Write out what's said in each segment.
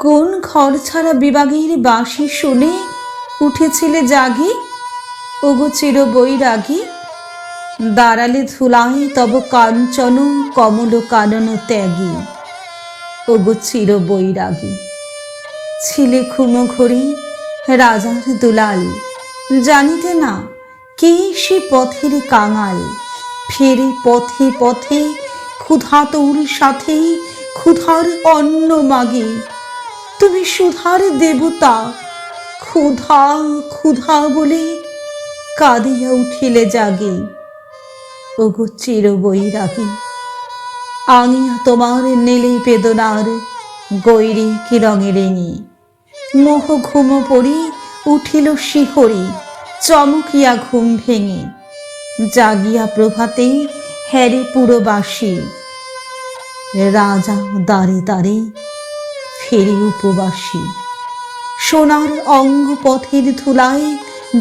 কোন ঘর ছাড়া বিভাগের বাঁশি শুনে উঠেছিলে জাগি? ওগো চির বৈরাগী দাঁড়ালে ধুলায় তব কাঞ্চন, কমল কানন ত্যাগী। ওগো চির বৈরাগী ছিলে খুমো ঘড়ি রাজার দুলাল। জানিতে না, কে সে পথের কাঙাল? ফেরে পথে পথে ক্ষুধাতুর সাথে ক্ষুধার অন্ন মাগে। তুমি সুধার দেবতা। ক্ষুধা ক্ষুধা বলে কাঁদিয়া উঠিলে জাগে। ওগো চির বৈরাগী আঙিয়া তোমার নীলে বেদনার গৈরি কি রঙের নি মোহ ঘুম পড়ি উঠিল শিহরি, চমকিয়া ঘুম ভেঙে। জাগিয়া প্রভাতে হ্যারে পুরবাসী। রাজা দাঁড়ে দাঁড়ে ফেরি উপবাসী। সোনার অঙ্গ পথের ধুলায়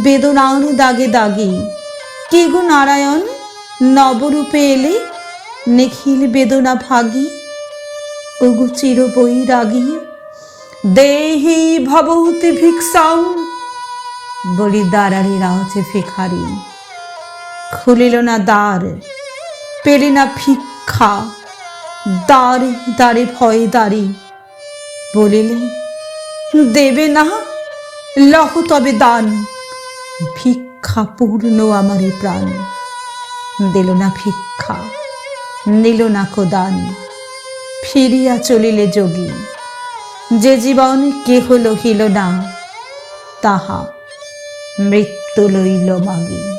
বেদনার দাগে দাগে। কে গো নারায়ণ, নবরূপে এলে নিখিল বেদনা ভাগি? ওগো চির বৈরাগী দেহি ভবতি ভিক্ষাং বলি দাঁড়ারে রাজে ভিখারি, খুলিল না দ্বার, পেলে না ভিক্ষা। দ্বারে দ্বারে ভয় দাঁড়ি বলিলে দেবে না, লহ তবে দান। ভিক্ষা পূর্ণ আমারই প্রাণ। দিল না ভিক্ষা, নিল না কোদান। ফিরিয়া চলিলে যোগী। যে জীবন কেহ লহিল না, তাহা মৃত্যু লইল মাগী।